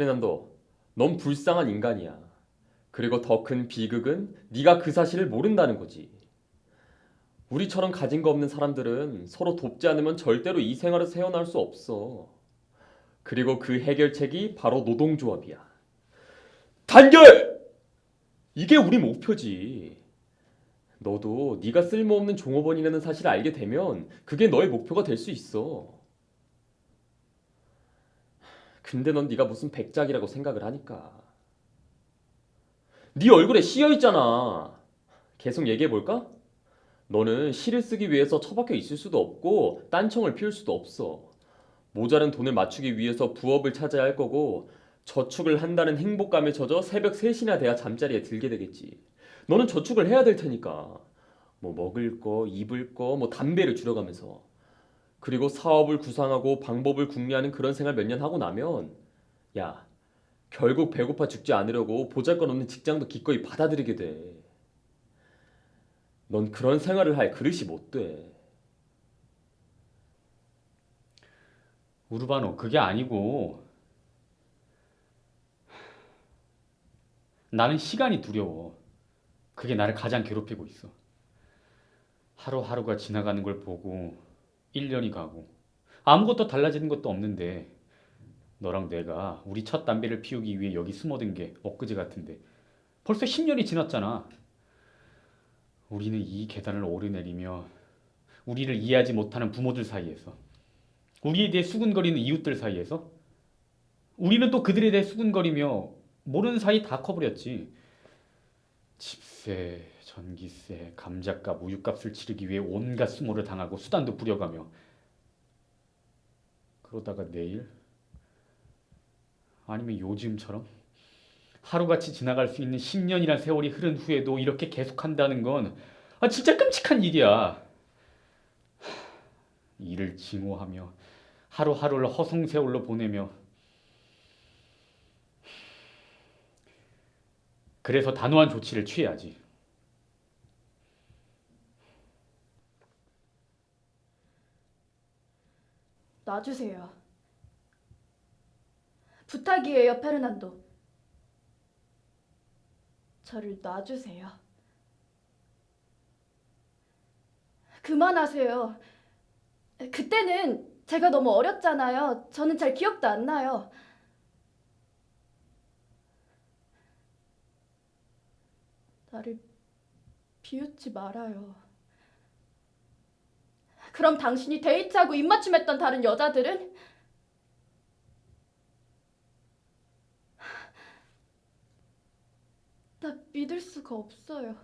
페르난도, 넌 불쌍한 인간이야. 그리고 더 큰 비극은 네가 그 사실을 모른다는 거지. 우리처럼 가진 거 없는 사람들은 서로 돕지 않으면 절대로 이 생활에서 헤어나올 수 없어. 그리고 그 해결책이 바로 노동조합이야. 단결! 이게 우리 목표지. 너도 네가 쓸모없는 종업원이라는 사실을 알게 되면 그게 너의 목표가 될 수 있어. 근데 넌 네가 무슨 백작이라고 생각을 하니까. 네 얼굴에 씌여 있잖아. 계속 얘기해 볼까? 너는 시를 쓰기 위해서 처박혀 있을 수도 없고 딴청을 피울 수도 없어. 모자른 돈을 맞추기 위해서 부업을 찾아야 할 거고 저축을 한다는 행복감에 젖어 새벽 3시나 돼야 잠자리에 들게 되겠지. 너는 저축을 해야 될 테니까. 뭐 먹을 거, 입을 거, 뭐 담배를 줄여가면서. 그리고 사업을 구상하고 방법을 궁리하는 그런 생활 몇 년 하고 나면 야, 결국 배고파 죽지 않으려고 보잘것없는 직장도 기꺼이 받아들이게 돼. 넌 그런 생활을 할 그릇이 못 돼. 우르바노 그게 아니고 나는 시간이 두려워. 그게 나를 가장 괴롭히고 있어. 하루하루가 지나가는 걸 보고 1년이 가고 아무것도 달라지는 것도 없는데 너랑 내가 우리 첫 담배를 피우기 위해 여기 숨어든 게 엊그제 같은데 벌써 10년이 지났잖아. 우리는 이 계단을 오르내리며 우리를 이해하지 못하는 부모들 사이에서 우리에 대해 수군거리는 이웃들 사이에서 우리는 또 그들에 대해 수군거리며 모르는 사이 다 커버렸지. 집세, 전기세, 감자값, 우유값을 치르기 위해 온갖 수모를 당하고 수단도 부려가며 그러다가 내일 아니면 요즘처럼 하루같이 지나갈 수 있는 10년이란 세월이 흐른 후에도 이렇게 계속한다는 건 아, 진짜 끔찍한 일이야. 일을 징호하며 하루하루를 허송세월로 보내며 그래서 단호한 조치를 취해야지. 놔주세요. 부탁이에요, 페르난도. 저를 놔주세요. 그만하세요. 그때는 제가 너무 어렸잖아요. 저는 잘 기억도 안 나요. 나를 비웃지 말아요. 그럼 당신이 데이트하고 입맞춤했던 다른 여자들은? 나 믿을 수가 없어요.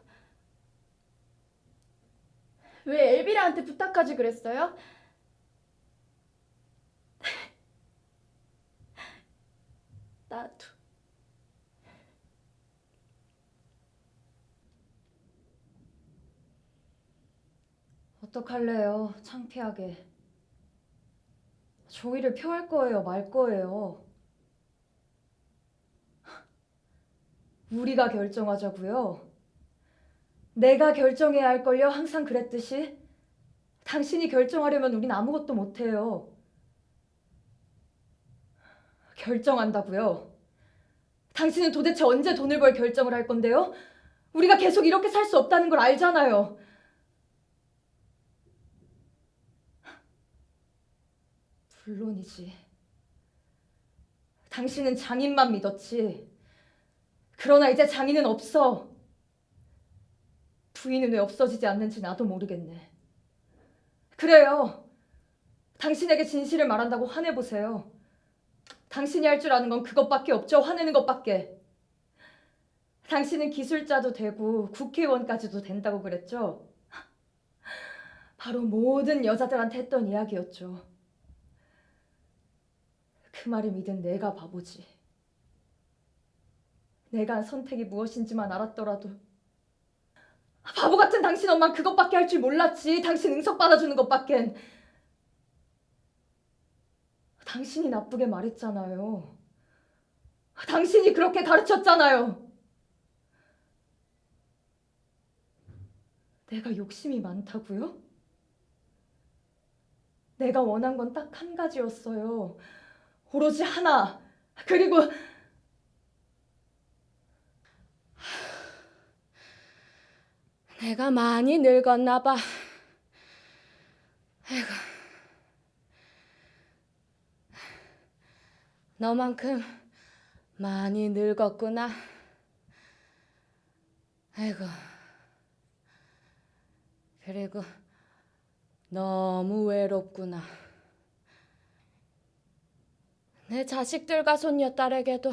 왜 엘비라한테 부탁하지 그랬어요? 나도. 어떡할래요? 창피하게. 조의를 표할 거예요? 말 거예요? 우리가 결정하자고요? 내가 결정해야 할걸요? 항상 그랬듯이? 당신이 결정하려면 우린 아무것도 못해요. 결정한다고요? 당신은 도대체 언제 돈을 벌 결정을 할 건데요? 우리가 계속 이렇게 살 수 없다는 걸 알잖아요. 물론이지. 당신은 장인만 믿었지. 그러나 이제 장인은 없어. 부인은 왜 없어지지 않는지 나도 모르겠네. 그래요. 당신에게 진실을 말한다고 화내보세요. 당신이 할 줄 아는 건 그것밖에 없죠. 화내는 것밖에. 당신은 기술자도 되고 국회의원까지도 된다고 그랬죠. 바로 모든 여자들한테 했던 이야기였죠. 그 말을 믿은 내가 바보지. 내가 한 선택이 무엇인지만 알았더라도 바보 같은 당신 엄만 그것밖에 할 줄 몰랐지. 당신 응석 받아주는 것밖엔. 당신이 나쁘게 말했잖아요. 당신이 그렇게 가르쳤잖아요. 내가 욕심이 많다고요? 내가 원한 건 딱 한 가지였어요. 오로지 하나. 그리고 내가 많이 늙었나 봐. 아이고. 너만큼 많이 늙었구나. 아이고. 그리고 너무 외롭구나. 내 자식들과 손녀 딸에게도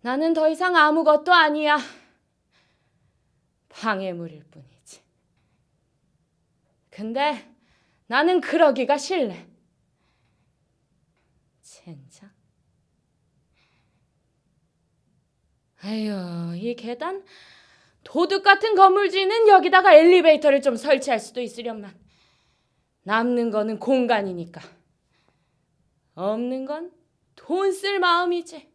나는 더 이상 아무것도 아니야. 방해물일 뿐이지. 근데 나는 그러기가 싫네. 젠장. 아유, 이 계단 도둑 같은 건물주는 여기다가 엘리베이터를 좀 설치할 수도 있으련만. 남는 거는 공간이니까. 없는 건 돈 쓸 마음이지.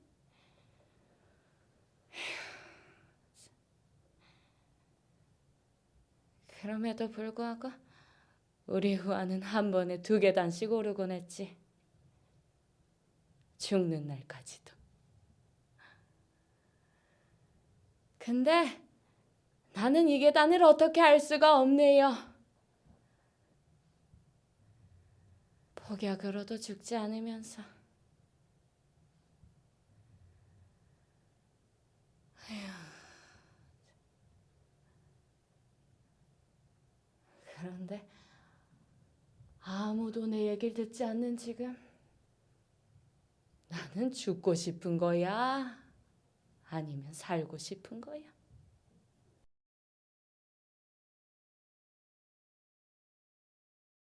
그럼에도 불구하고 우리 후아는 한 번에 두 계단씩 오르곤 했지. 죽는 날까지도. 근데 나는 이 계단을 어떻게 알 수가 없네요. 폭약으로도 죽지 않으면서. 그런데 아무도 내 얘기를 듣지 않는 지금 나는 죽고 싶은 거야? 아니면 살고 싶은 거야?